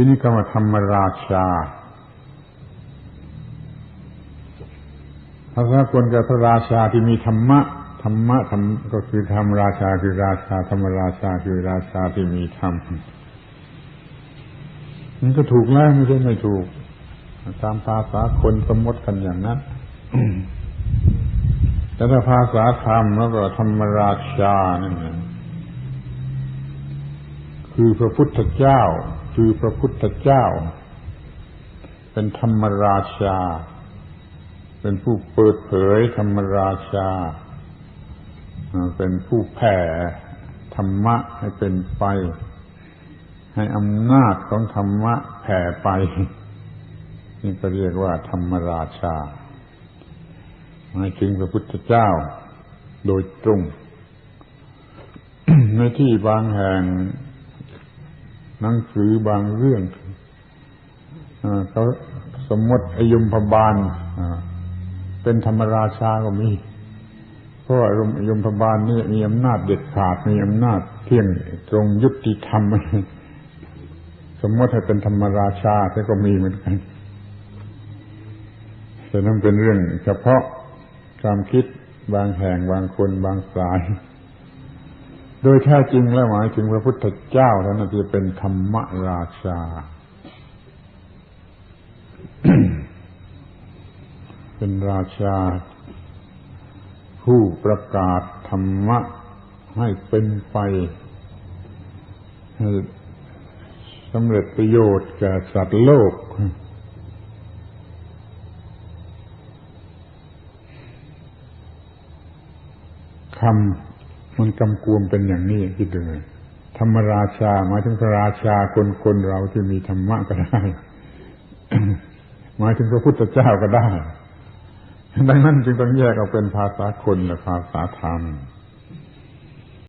ที่นี่ก็มาธรรมราชาภาษากลกับพระราชาที่มีธรรมะธรรมะธรรมก็คือธรรมราชาคือราชาธรรมราชาคือราชาที่มีธรรมมันก็ถูกแล้วไม่ใช่ไม่ถูก ตามภาษาคนสมมติกันอย่างนั้นแต่ถ้าภาษาธรรมแล้วก็ธรรมราชานั่นคือพระพุทธเจ้า คือพระพุทธเจ้า เป็นธรรมราชา เป็นผู้เปิดเผยธรรมราชา เป็นผู้แผ่ธรรมะให้เป็นไป ให้อำนาจของธรรมะแผ่ไป นี่ก็เรียกว่าธรรมราชาหมายถึงพระพุทธเจ้า โดยตรงในที่บางแห่ง หนังสือบางเรื่องเขาสมมติอยมพบาลเป็นธรรมราชาก็มี เพราะว่าอยมพบาลนี่มีอำนาจเด็ดขาดมีอำนาจเที่ยงตรงยุติธรรม สมมติให้เป็นธรรมราชาแต่ก็มีเหมือนกันแต่นั่นเป็นเรื่องเฉพาะความคิดบางแห่งบางคนบางสาย โดยแท้จริงแล้วหมายถึงพระพุทธเจ้าท่านจะเป็นธรรมราชา เป็นราชา ผู้ประกาศธรรมะให้เป็นไปให้สำเร็จประโยชน์แก่สัตว์โลก คำ มันกำกวมเป็นอย่างนี้คิดดูเลยธรรมราชาหมายถึงพระราชาคนคนเราที่มีธรรมะก็ได้หมายถึงพระพุทธเจ้าก็ได้ ดังนั้นจึงต้องแยกออกเป็นภาษาคนและภาษาธรรม